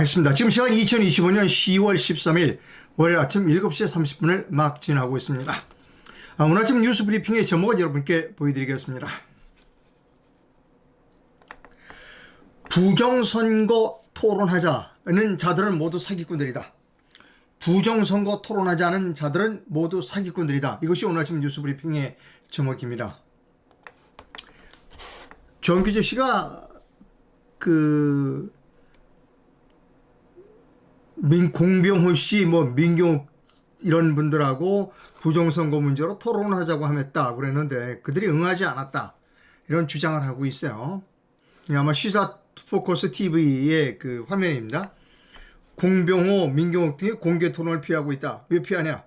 시작하겠습니다. 지금 시간 2025년 10월 13일 월요일 아침 7시 30분을 막 지나고 있습니다. 아, 오늘 아침 뉴스 브리핑의 제목을 여러분께 보여드리겠습니다. 부정선거 토론하자는 자들은 모두 사기꾼들이다. 부정선거 토론하지 않은 자들은 모두 사기꾼들이다. 이것이 오늘 아침 뉴스 브리핑의 제목입니다. 정규재 씨가 그 민, 공병호 씨, 뭐 민경욱 이런 분들하고 부정선거 문제로 토론을 하자고 함했다 그랬는데 그들이 응하지 않았다 이런 주장을 하고 있어요. 이 아마 시사 포커스 TV의 그 화면입니다. 공병호, 민경욱 등이 공개 토론을 피하고 있다. 왜 피하냐?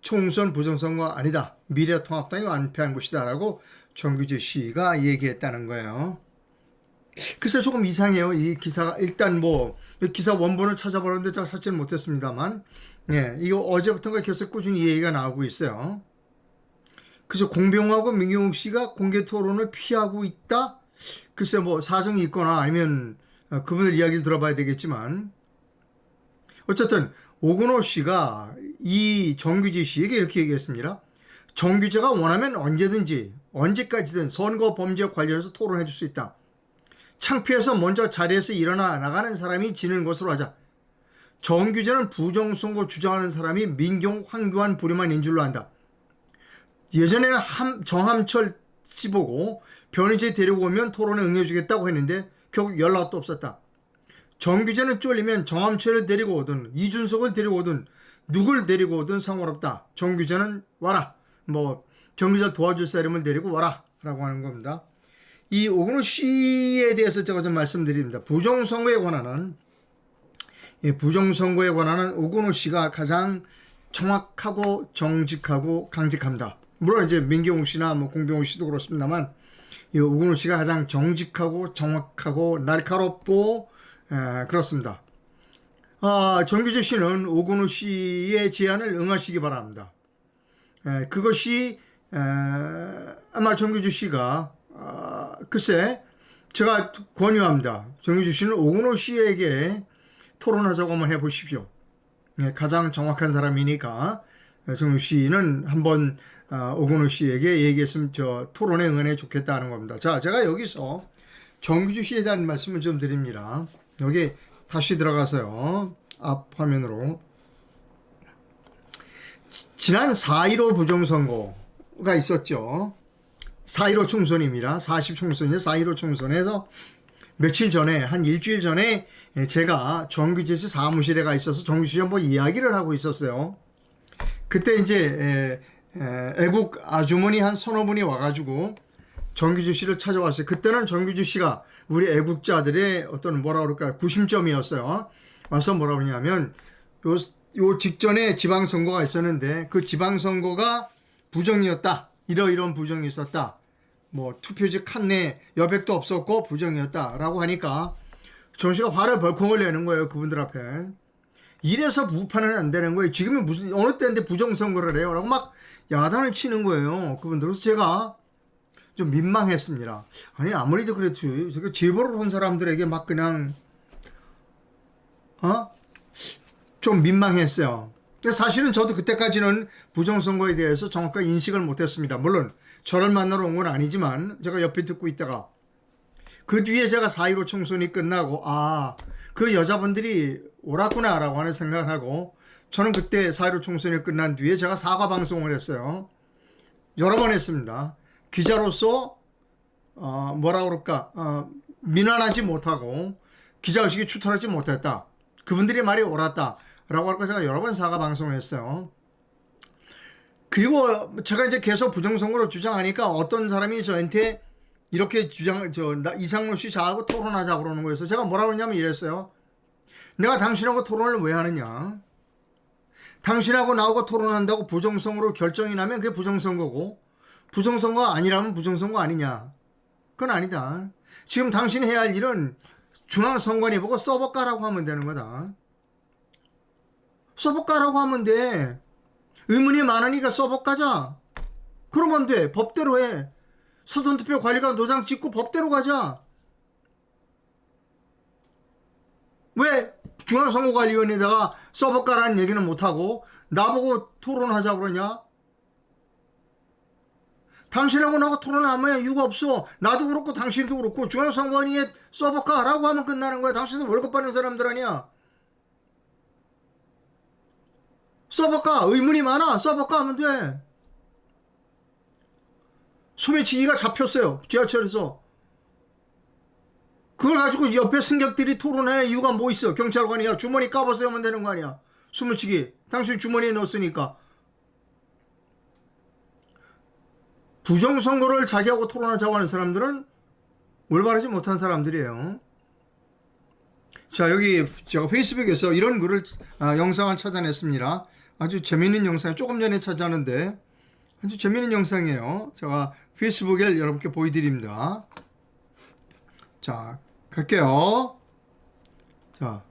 총선 부정선거 아니다. 미래통합당이 완패한 것이다라고 정규재 씨가 얘기했다는 거예요. 글쎄 조금 이상해요. 이 기사가 일단 뭐이 기사 원본을 찾아보는데 제가 찾지는 못했습니다만, 예, 이거 어제부터가 계속 꾸준히 얘기가 나오고 있어요. 그래서 공병하고 민경욱 씨가 공개 토론을 피하고 있다. 글쎄 뭐 사정이 있거나 아니면 어, 그분들 이야기를 들어봐야 되겠지만, 어쨌든 오근호 씨가 이 정규재 씨에게 이렇게 얘기했습니다. 정규재가 원하면 언제든지 언제까지든 선거 범죄 관련해서 토론해 줄 수 있다. 창피해서 먼저 자리에서 일어나 나가는 사람이 지는 것으로 하자. 정규제는 부정선거 주장하는 사람이 민경 황교안 부류만인 줄로 안다. 예전에는 함, 정함철 씨 보고 변희재 데리고 오면 토론에 응해주겠다고 했는데 결국 연락도 없었다. 정규제는 쫄리면 정함철을 데리고 오든 이준석을 데리고 오든 누굴 데리고 오든 상관없다. 정규제는 와라. 뭐 정규제 도와줄 사람을 데리고 와라. 라고 하는 겁니다. 이 오근호 씨에 대해서 제가 좀 말씀드립니다. 부정선거에 관한은 예, 부정선거에 관한은 오근호 씨가 가장 정확하고 정직하고 강직합니다. 물론 이제 민경욱 씨나 뭐 공병호 씨도 그렇습니다만 이 오근호 씨가 가장 정직하고 정확하고 날카롭고 에, 그렇습니다. 아, 정규재 씨는 오근호 씨의 제안을 응하시기 바랍니다. 에, 그것이 에, 아마 정규주 씨가 아, 글쎄 제가 권유합니다. 정규주 씨는 오근호 씨에게 토론하자고 한번 해보십시오. 예, 가장 정확한 사람이니까 정규 씨는 한번 아, 오근호 씨에게 얘기했으면 저 토론에 응원해 좋겠다는 겁니다. 자, 제가 여기서 정규주 씨에 대한 말씀을 좀 드립니다. 여기 다시 들어가서요. 앞 화면으로. 지난 4.15 부정선거가 있었죠. 4.15 총선입니다. 40 총선이요. 4.15 총선에서 며칠 전에, 한 일주일 전에 제가 정규제시 사무실에 가 있어서 정규제시 한번 이야기를 하고 있었어요. 그때 이제 애국 아주머니 한 서너 분이 와가지고 정규주 씨를 찾아왔어요. 그때는 정규주 씨가 우리 애국자들의 어떤 뭐라 그럴까 구심점이었어요. 와서 뭐라 그러냐면 요, 요 직전에 지방선거가 있었는데 그 지방선거가 부정이었다. 이러 이런 부정이 있었다. 뭐 투표지 칸내 여백도 없었고 부정이었다라고 하니까 정 씨가 화를 벌컥을 내는 거예요. 그분들 앞에. 이래서 무판은 안 되는 거예요. 지금은 무슨 어느 때인데 부정선거를 해요. 라고 막 야단을 치는 거예요. 그분들. 그래서 제가 좀 민망했습니다. 아니 아무리도 그래도 제가 제보를 온 사람들에게 막 그냥 어? 좀 민망했어요. 사실은 저도 그때까지는 부정선거에 대해서 정확하게 인식을 못했습니다. 물론 저를 만나러 온 건 아니지만 제가 옆에 듣고 있다가 그 뒤에 제가 4.15 총선이 끝나고 아 그 여자분들이 오랐구나 라고 하는 생각을 하고 저는 그때 4.15 총선이 끝난 뒤에 제가 사과 방송을 했어요. 여러 번 했습니다. 기자로서 어, 뭐라 그럴까 어, 민환하지 못하고 기자의식이 추털하지 못했다. 그분들이 말이 옳았다 라고 할 거 제가 여러 번 사과 방송을 했어요. 그리고 제가 이제 계속 부정선거로 주장하니까 어떤 사람이 저한테 이렇게 주장, 저, 이상로 씨 저하고 토론하자고 그러는 거였어요. 제가 뭐라 그러냐면 이랬어요. 내가 당신하고 토론을 왜 하느냐? 당신하고 나하고 토론한다고 부정선거로 결정이 나면 그게 부정선거고, 부정선거가 아니라면 부정선거 아니냐? 그건 아니다. 지금 당신이 해야 할 일은 중앙선관위 보고 서버 까라고 하면 되는 거다. 서버 까라고 하면 돼. 의문이 많으니까 서버 까자. 그러면 돼. 법대로 해. 사전투표 관리관 도장 찍고 법대로 가자. 왜 중앙선거관리위원회에다가 써볼까라는 얘기는 못하고 나보고 토론하자 그러냐? 당신하고 나하고 토론하면 이유가 없어. 나도 그렇고 당신도 그렇고 중앙선거관리에 써볼까라고 하면 끝나는 거야. 당신은 월급 받는 사람들 아니야. 써볼까? 의문이 많아. 써볼까 하면 돼. 소매치기가 잡혔어요. 지하철에서. 그걸 가지고 옆에 승객들이 토론해 이유가 뭐 있어? 경찰관이야. 주머니 까봐서 하면 되는 거 아니야. 소매치기. 당신 주머니에 넣었으니까. 부정선거를 자기하고 토론하자고 하는 사람들은 올바르지 못한 사람들이에요. 자, 여기 제가 페이스북에서 이런 글을, 아, 영상을 찾아냈습니다. 아주 재밌는 영상, 조금 전에 찾아는데 아주 재밌는 영상이에요. 제가 페이스북에 여러분께 보여드립니다. 자, 갈게요. 자,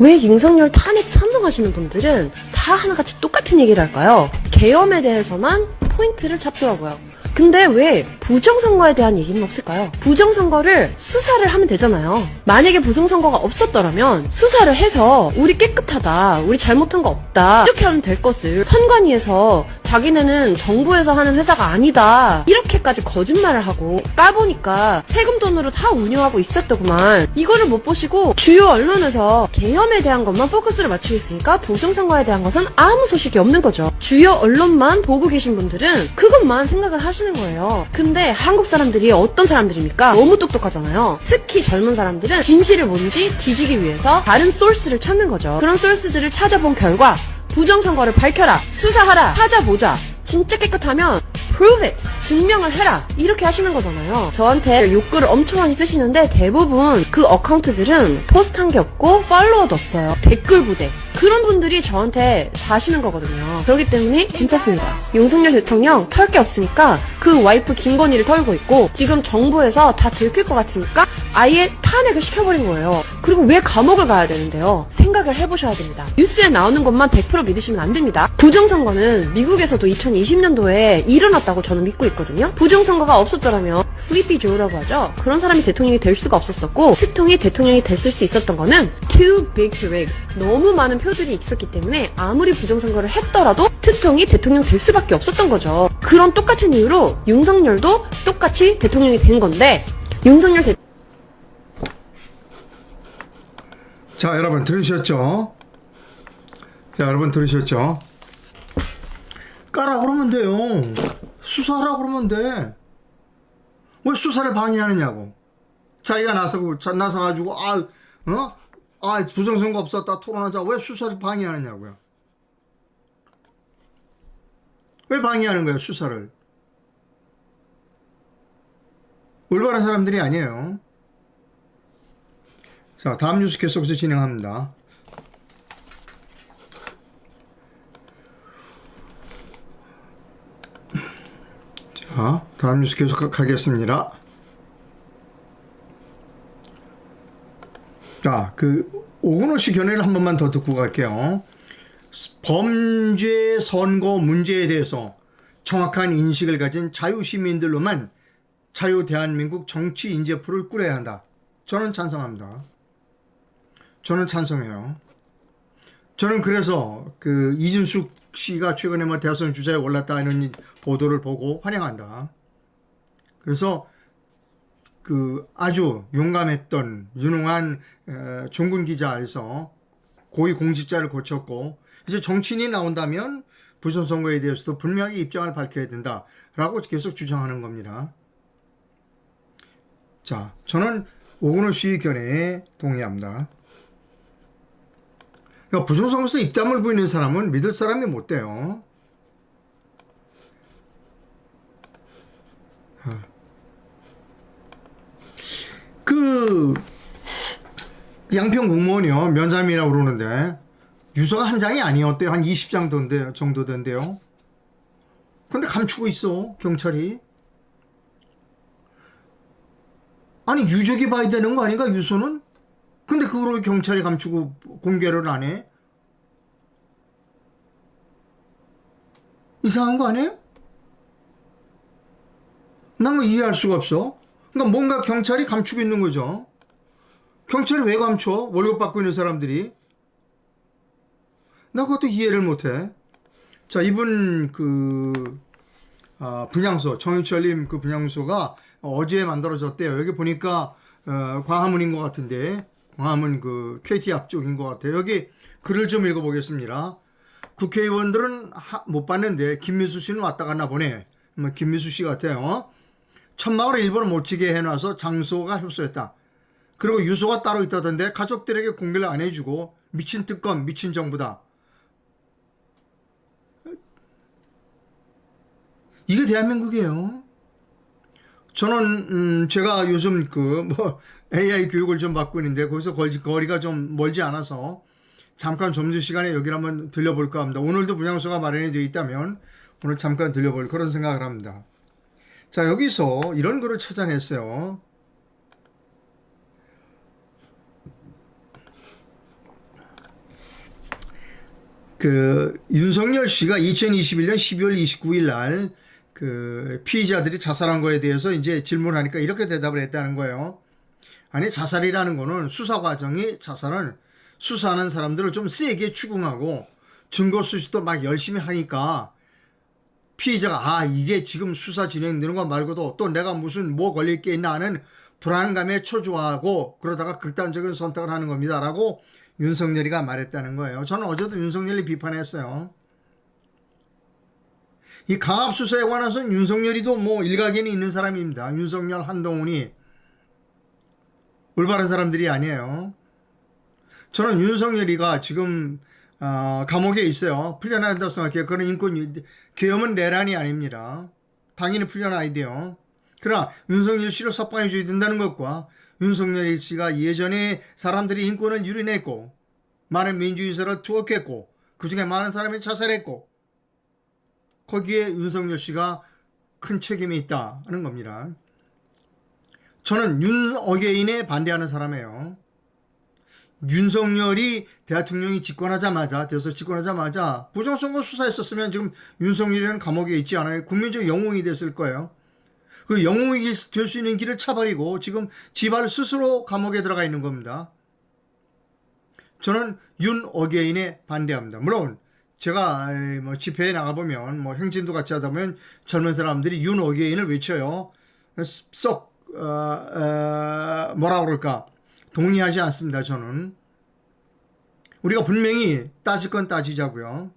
왜 윤석열 탄핵 찬성하시는 분들은 다 하나같이 똑같은 얘기를 할까요? 계엄에 대해서만 포인트를 잡더라고요. 근데 왜 부정선거에 대한 얘기는 없을까요? 부정선거를 수사를 하면 되잖아요. 만약에 부정선거가 없었더라면 수사를 해서 우리 깨끗하다, 우리 잘못한 거 없다 이렇게 하면 될 것을 선관위에서 자기네는 정부에서 하는 회사가 아니다. 이렇게까지 거짓말을 하고 까보니까 세금 돈으로 다 운영하고 있었더구만. 이거를 못 보시고 주요 언론에서 계엄에 대한 것만 포커스를 맞추고 있으니까 부정선거에 대한 것은 아무 소식이 없는 거죠. 주요 언론만 보고 계신 분들은 그것만 생각을 하시는 거예요. 근데 한국 사람들이 어떤 사람들입니까? 너무 똑똑하잖아요. 특히 젊은 사람들은 진실을 뭔지 뒤지기 위해서 다른 소스를 찾는 거죠. 그런 소스들을 찾아본 결과 부정선거를 밝혀라, 수사하라, 찾아보자. 진짜 깨끗하면 prove it, 증명을 해라 이렇게 하시는 거잖아요. 저한테 욕글을 엄청 많이 쓰시는데 대부분 그 어카운트들은 포스트 한 게 없고 팔로워도 없어요. 댓글 부대. 그런 분들이 저한테 다 하시는 거거든요. 그렇기 때문에 괜찮습니다. 윤석열 대통령 털 게 없으니까 그 와이프 김건희를 털고 있고 지금 정부에서 다 들킬 것 같으니까 아예 탄핵을 시켜버린 거예요. 그리고 왜 감옥을 가야 되는데요? 생각을 해보셔야 됩니다. 뉴스에 나오는 것만 100% 믿으시면 안 됩니다. 부정선거는 미국에서도 2020년도에 일어났다고 저는 믿고 있거든요. 부정선거가 없었더라면 슬리피 조라고 하죠. 그런 사람이 대통령이 될 수가 없었었고 특통이 대통령이 됐을 수 있었던 거는 too big to rig. 너무 많은 표들이 있었기 때문에 아무리 부정선거를 했더라도 특통이 대통령 될 수밖에 없었던 거죠. 그런 똑같은 이유로 윤석열도 똑같이 대통령이 된 건데 윤석열 대 자, 여러분 들으셨죠? 자, 여러분 들으셨죠? 까라 그러면 돼요. 수사하라 그러면 돼. 왜 수사를 방해하느냐고. 자기가 나서고, 자, 나서가지고, 아, 어? 아, 부정선거 없었다 토론하자. 왜 수사를 방해하느냐고요. 왜 방해하는 거예요, 수사를? 올바른 사람들이 아니에요. 자, 다음 뉴스 계속해서 진행합니다. 자, 다음 뉴스 계속 가- 가겠습니다. 자, 그 오근호 씨 견해를 한 번만 더 듣고 갈게요. 범죄 선거 문제에 대해서 정확한 인식을 가진 자유 시민들로만 자유 대한민국 정치 인재풀을 꾸려야 한다. 저는 찬성합니다. 저는 찬성해요. 저는 그래서 그 이준숙 씨가 최근에 뭐 대선 주자에 올랐다 이런 이 보도를 보고 환영한다. 그래서 그 아주 용감했던 유능한 에, 종군 기자에서 고위 공직자를 고쳤고 이제 정치인이 나온다면 부선 선거에 대해서도 분명히 입장을 밝혀야 된다라고 계속 주장하는 겁니다. 자, 저는 오근호 씨 견해에 동의합니다. 그러니까 부정선거에서 입담을 보이는 사람은 믿을 사람이 못 돼요. 그 양평 공무원이요. 면담이라고 그러는데. 유서가 한 장이 아니었대요? 한 20장 정도, 정도 된대요. 근데 감추고 있어 경찰이. 아니 유족이 봐야 되는 거 아닌가 유서는? 근데 그걸 왜 경찰이 감추고 공개를 안 해? 이상한 거 아니에요? 난뭐 이해할 수가 없어. 그러니까 뭔가 경찰이 감추고 있는 거죠. 경찰이 왜 감춰? 월급 받고 있는 사람들이. 나 그것도 이해를 못해. 자, 이분 그 아, 분향소 정인철님 그 분향소가 어제 만들어졌대요. 여기 보니까 어, 광화문인 것 같은데 광화문 그 KT 앞쪽인 것 같아요. 여기 글을 좀 읽어보겠습니다. 국회의원들은 하- 못 봤는데 김미수 씨는 왔다 갔나 보네. 뭐 김미수 씨 같아요. 천막을 일부러 못 치게 해놔서 장소가 협소했다. 그리고 유서가 따로 있다던데 가족들에게 공개를 안 해주고 미친 특검, 미친 정부다. 이게 대한민국이에요. 저는 음, 제가 요즘 그 뭐 AI 교육을 좀 받고 있는데 거기서 거리, 거리가 좀 멀지 않아서 잠깐 점심 시간에 여기를 한번 들려볼까 합니다. 오늘도 분향소가 마련이 되어 있다면 오늘 잠깐 들려볼 그런 생각을 합니다. 자 여기서 이런 글을 찾아냈어요. 그 윤석열 씨가 2021년 12월 29일 날 그 피의자들이 자살한 거에 대해서 이제 질문하니까 이렇게 대답을 했다는 거예요. 아니 자살이라는 거는 수사 과정이 자살은 수사하는 사람들을 좀 세게 추궁하고 증거 수집도 막 열심히 하니까 피의자가 아 이게 지금 수사 진행되는 거 말고도 또 내가 무슨 뭐 걸릴 게 있나 하는 불안감에 초조하고 그러다가 극단적인 선택을 하는 겁니다라고 윤석열이가 말했다는 거예요. 저는 어제도 윤석열이 비판했어요. 이 강압 수사에 관해서는 윤석열이도 뭐 일각에는 있는 사람입니다. 윤석열, 한동훈이 올바른 사람들이 아니에요. 저는 윤석열이가 지금 어, 감옥에 있어요. 풀려나야 한다고 생각해요. 그런 인권 계엄은 내란이 아닙니다. 당연히 풀려나야 돼요. 그러나 윤석열 씨를 석방해 줘야 된다는 것과 윤석열 씨가 예전에 사람들이 인권을 유린했고 많은 민주인사를 투옥했고 그 중에 많은 사람이 자살했고 거기에 윤석열 씨가 큰 책임이 있다는 겁니다. 저는 윤 어게인에 반대하는 사람이에요. 윤석열이 대통령이 집권하자마자 돼서 집권하자마자 부정선거 수사했었으면 지금 윤석열이는 감옥에 있지 않아요. 국민적 영웅이 됐을 거예요. 그 영웅이 될 수 있는 길을 차버리고 지금 지발 스스로 감옥에 들어가 있는 겁니다. 저는 윤 어게인에 반대합니다. 물론 제가 뭐 집회에 나가 보면 뭐 행진도 같이 하다 보면 젊은 사람들이 윤 어게인을 외쳐요. 썩 어, 어, 뭐라 그럴까 동의하지 않습니다. 저는 우리가 분명히 따질 건 따지자고요.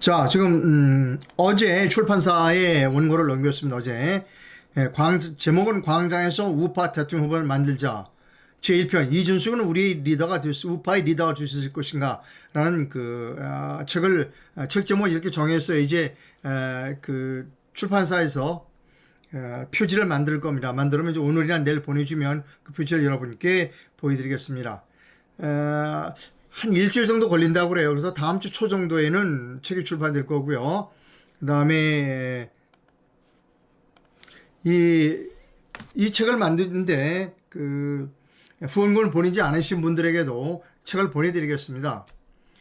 자, 지금 음, 어제 출판사에 원고를 넘겼습니다. 어제 예, 광, 제목은 광장에서 우파 대통령 후보를 만들자. 제1편 이준석은 우리 리더가 될 수, 우파의 리더가 될 수 있을 것인가 라는 그 아, 책을 아, 책 제목 이렇게 정했어요. 이제 에, 그 출판사에서 에, 표지를 만들 겁니다. 만들면 이제 오늘이나 내일 보내주면 그 표지를 여러분께 보여드리겠습니다. 에, 한 일주일 정도 걸린다고 그래요. 그래서 다음 주 초 정도에는 책이 출판될 거고요. 그 다음에 이, 이 책을 만드는데 그 후원금을 보내지 않으신 분들에게도 책을 보내드리겠습니다.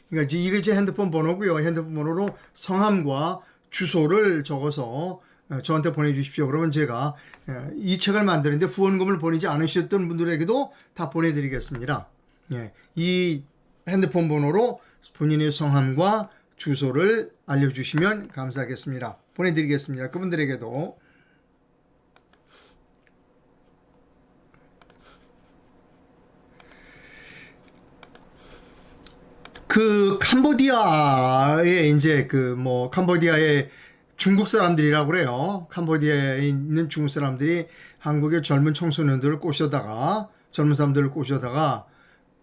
그러니까 이게 제 핸드폰 번호고요. 핸드폰 번호로 성함과 주소를 적어서 어, 저한테 보내주십시오. 그러면 제가 어, 이 책을 만드는데 후원금을 보내지 않으셨던 분들에게도 다 보내드리겠습니다. 예, 이 핸드폰 번호로 본인의 성함과 주소를 알려주시면 감사하겠습니다. 보내드리겠습니다. 그분들에게도. 그 캄보디아에 이제 그 뭐 캄보디아의 중국 사람들이라고 그래요. 캄보디아에 있는 중국 사람들이 한국의 젊은 청소년들을 꼬셔다가 젊은 사람들을 꼬셔다가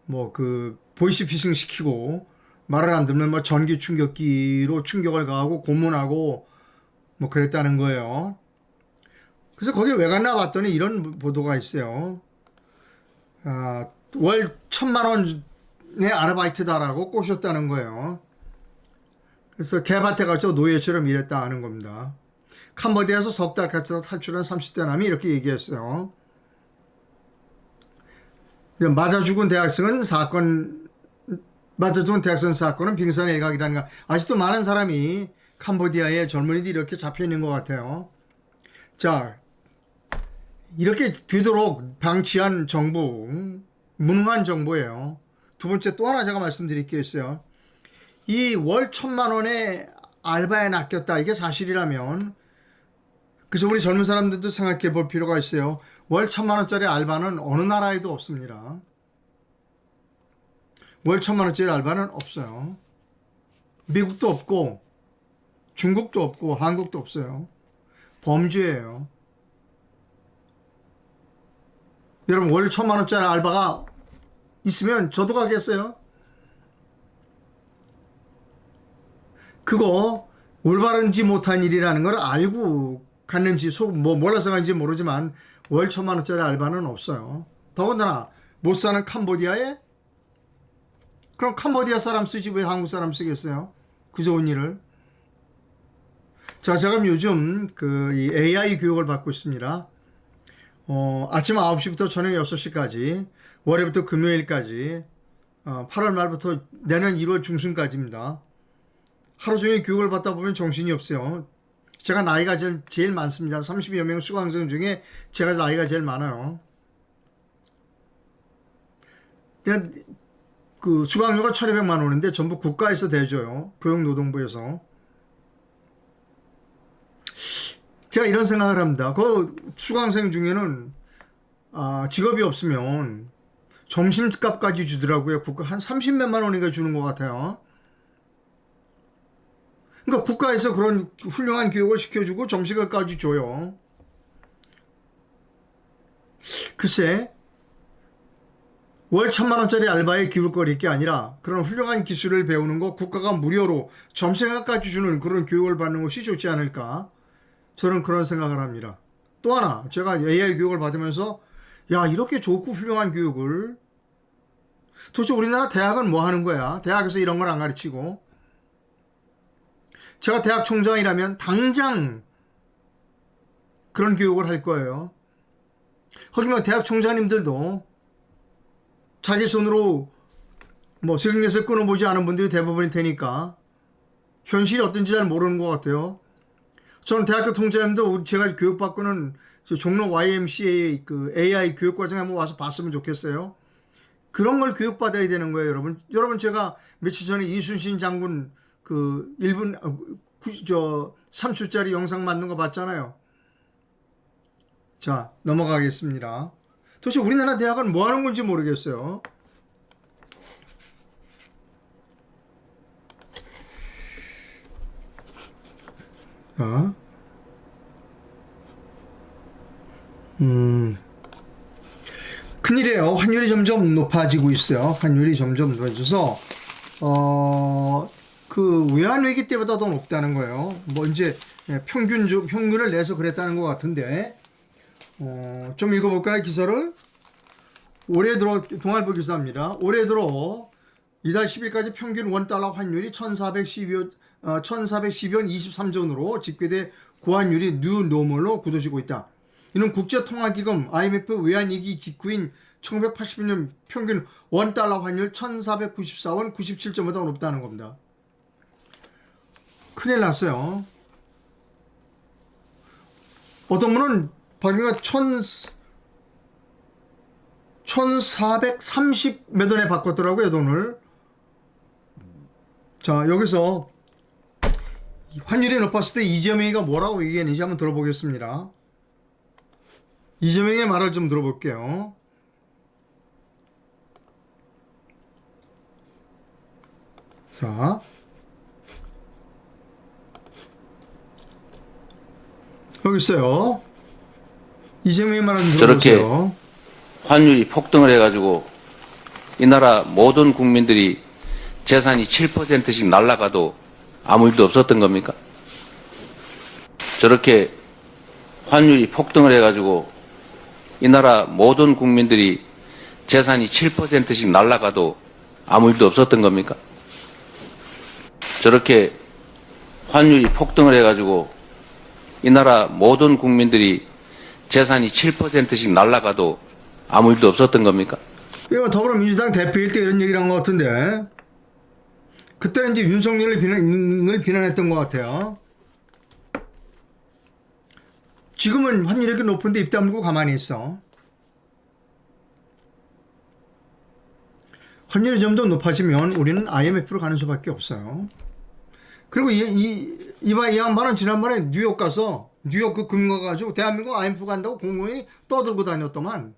뭐 그 보이스피싱 시키고 말을 안 듣는 뭐 전기 충격기로 충격을 가하고 고문하고 뭐 그랬다는 거예요. 그래서 거기 왜 갔나 봤더니 이런 보도가 있어요. 아, 월 천만 원의 아르바이트다라고 꼬셨다는 거예요. 그래서 개밭에 가서 노예처럼 일했다 하는 겁니다. 캄보디아에서 석달 같이 탈출한 30대 남이 이렇게 얘기했어요. 맞아 죽은 대학생은 사건, 맞아 죽은 대학생 사건은 빙산의 일각이라는 거. 아직도 많은 사람이 캄보디아의 젊은이들이 이렇게 잡혀 있는 것 같아요. 자, 이렇게 되도록 방치한 정부, 음, 무능한 정부예요. 두 번째 또 하나 제가 말씀드릴 게 있어요. 이 월 천만 원의 알바에 낚였다. 이게 사실이라면, 그래서 우리 젊은 사람들도 생각해 볼 필요가 있어요. 월 천만 원짜리 알바는 어느 나라에도 없습니다. 월 천만 원짜리 알바는 없어요. 미국도 없고, 중국도 없고, 한국도 없어요. 범죄예요. 여러분 월 천만 원짜리 알바가 있으면 저도 가겠어요. 그거 올바른지 못한 일이라는 걸 알고 갔는지 속 뭐 몰라서 갔는지 모르지만 월 천만 원짜리 알바는 없어요. 더군다나 못 사는 캄보디아에 그럼 캄보디아 사람 쓰지 왜 한국 사람 쓰겠어요? 그 좋은 일을. 자, 제가 요즘 그이 AI 교육을 받고 있습니다. 어, 아침 9시부터 저녁 6시까지, 월요일부터 금요일까지, 어, 8월 말부터 내년 1월 중순까지입니다. 하루 종일 교육을 받다 보면 정신이 없어요. 제가 나이가 제일, 제일 많습니다. 30여 명 수강생 중에 제가 나이가 제일 많아요. 그 수강료가 1,200만 원인데 전부 국가에서 대줘요. 교육노동부에서. 제가 이런 생각을 합니다. 그 수강생 중에는 아, 직업이 없으면 점심값까지 주더라고요. 국가 한 30몇만 원인가 주는 것 같아요. 그러니까 국가에서 그런 훌륭한 교육을 시켜주고 점심값까지 줘요. 글쎄, 월 천만 원짜리 알바에 기울거릴 게 아니라 그런 훌륭한 기술을 배우는 거 국가가 무료로 점심값까지 주는 그런 교육을 받는 것이 좋지 않을까? 저는 그런 생각을 합니다. 또 하나, 제가 AI 교육을 받으면서, 야, 이렇게 좋고 훌륭한 교육을, 도대체 우리나라 대학은 뭐 하는 거야? 대학에서 이런 걸 안 가르치고. 제가 대학 총장이라면 당장 그런 교육을 할 거예요. 거기면 대학 총장님들도 자기 손으로 뭐 세경에서 끊어보지 않은 분들이 대부분일 테니까 현실이 어떤지 잘 모르는 것 같아요. 저는 대학교 통장님도 제가 교육받고는 저 종로 YMCA 그 AI 교육과정에 한번 와서 봤으면 좋겠어요. 그런 걸 교육받아야 되는 거예요, 여러분. 여러분 제가 며칠 전에 이순신 장군 그 1분 어, 구- 저 3초짜리 영상 만든 거 봤잖아요. 자, 넘어가겠습니다. 도대체 우리나라 대학은 뭐 하는 건지 모르겠어요. 자. 음. 큰일이에요. 환율이 점점 높아지고 있어요. 환율이 점점 높아져서, 어, 그 외환위기 때보다 더 높다는 거예요. 뭐 이제 평균, 주- 평균을 내서 그랬다는 것 같은데, 어, 좀 읽어볼까요, 기사를? 올해 들어, 동아일보 기사입니다. 올해 들어 이달 10일까지 평균 원달러 환율이 1412원, 어, 1412원 23전으로 집계돼 고환율이 뉴 노멀로 굳어지고 있다. 이는 국제통화기금 IMF 외환위기 직후인 1980년 평균 원달러 환율 1494원 97점보다 높다는 겁니다. 큰일 났어요. 어떤 분은 보니까 1 1430 몇 원에 바꿨더라고요, 돈을. 자, 여기서 이 환율이 높았을 때 이재명이가 뭐라고 얘기했는지 한번 들어보겠습니다. 이재명의 말을 좀 들어볼게요. 자. 여기 있어요. 이재명의 말을 좀 저렇게. 환율이 폭등을 해가지고 이 나라 모든 국민들이 재산이 7%씩 날라가도 아무 일도 없었던 겁니까? 저렇게 환율이 폭등을 해가지고 이 나라 모든 국민들이 재산이 7%씩 날라가도 아무 일도 없었던 겁니까? 저렇게 환율이 폭등을 해가지고 이 나라 모든 국민들이 재산이 7%씩 날라가도 아무 일도 없었던 겁니까? 이거 더불어민주당 대표일 때 이런 얘기를 한 것 같은데 그때는 이제 윤석열을 비난, 비난했던 것 같아요. 지금은 환율이 높은데 입 다물고 가만히 있어. 환율이 좀 더 높아지면 우리는 IMF로 가는 수밖에 없어요. 그리고 이, 이, 이봐, 이 양반은 지난번에 뉴욕 가서 뉴욕 그 금융가 가지고 대한민국 IMF 간다고 공공연히 떠들고 다녔더만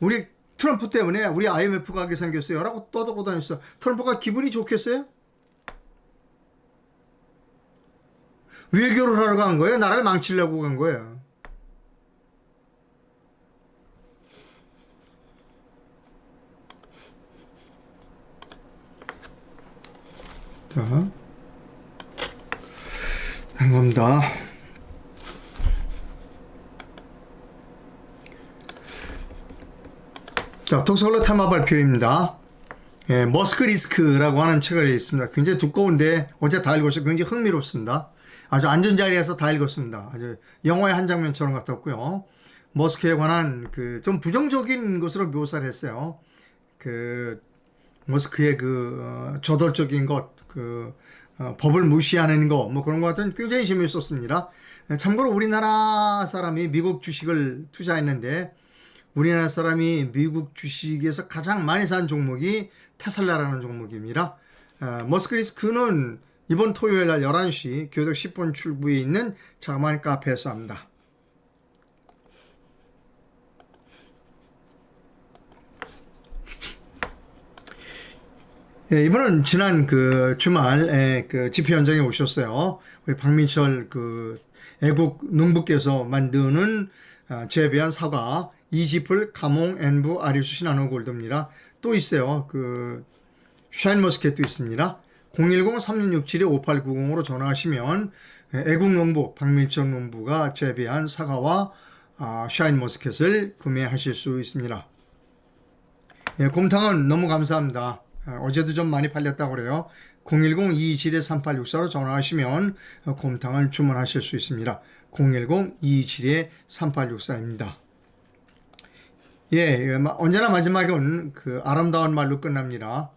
우리 트럼프 때문에 우리 IMF 가게 생겼어요. 라고 떠들고 다녔어. 트럼프가 기분이 좋겠어요? 외교를 하러 간 거예요? 나라를 망치려고 간 거예요. 자, 감사합니다. 자, 독서로 테마 발표입니다. 예, 머스크 리스크라고 하는 책을 읽습니다. 굉장히 두꺼운데 어제 다 읽었어요. 굉장히 흥미롭습니다. 아주 앉은 자리에서 다 읽었습니다. 아주 영화의 한 장면처럼 같았고요. 머스크에 관한 그 좀 부정적인 것으로 묘사를 했어요. 그 머스크의 그 어, 저돌적인 것, 그 어, 법을 무시하는 거, 뭐 그런 것 같은 굉장히 재미있었습니다. 참고로 우리나라 사람이 미국 주식을 투자했는데 우리나라 사람이 미국 주식에서 가장 많이 산 종목이 테슬라라는 종목입니다. 어, 머스크 리스크는 이번 토요일 날 11시 교도 10번 출구에 있는 자그마한 카페에서 합니다. 예, 이번은 지난 그 주말에 그 집회 현장에 오셨어요. 우리 박민철 그 애국 농부께서 만드는 아, 재배한 사과 이지플 가몽 엔부 아리수 시나노 골드입니다. 또 있어요. 그 샤인머스켓도 있습니다. 010-3667-5890으로 전화하시면 애국 농부 박민철 농부가 재배한 사과와 아, 샤인머스켓을 구매하실 수 있습니다. 예, 곰탕은 너무 감사합니다. 아, 어제도 좀 많이 팔렸다고 그래요. 010-227-3864로 전화하시면 어, 곰탕을 주문하실 수 있습니다. 010-227-3864입니다. 예, 예, 마- 언제나 마지막은 그 아름다운 말로 끝납니다.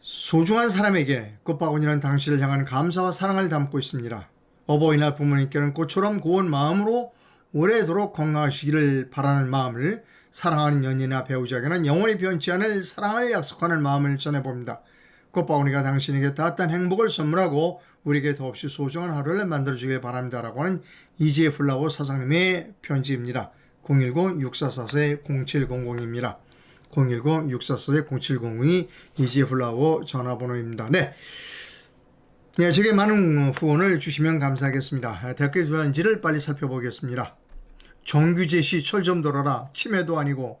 소중한 사람에게 꽃바구니는 당신을 향한 감사와 사랑을 담고 있습니다. 어버이날 부모님께는 꽃처럼 고운 마음으로 오래도록 건강하시기를 바라는 마음을 사랑하는 연인이나 배우자에게는 영원히 변치 않을 사랑을 약속하는 마음을 전해봅니다. 꽃바구니가 당신에게 따뜻한 행복을 선물하고 우리에게 더없이 소중한 하루를 만들어주길 바랍니다 라고 하는 이지혜 플라워 사장님의 편지입니다. 010-6444-0700입니다. 010-6444-0700이 이지혜 플라워 전화번호입니다. 네. 네, 제게 많은 후원을 주시면 감사하겠습니다. 댓글 주는지를 빨리 살펴보겠습니다. 정규재 씨, 철 좀 들어라. 치매도 아니고.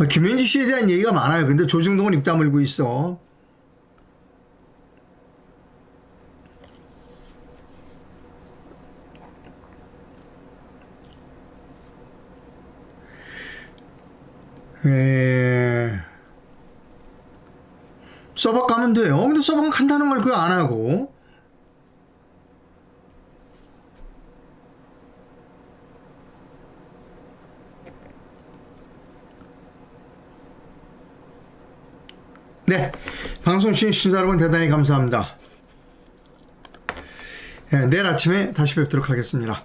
어, 김현지 씨에 대한 얘기가 많아요. 근데 조중동은 입 다물고 있어. 예. 서박 가면 돼요. 근데 서박은 간다는 걸 그거 안 하고. 네. 방송 신 시청자 여러분 대단히 감사합니다. 예, 내일 아침에 다시 뵙도록 하겠습니다.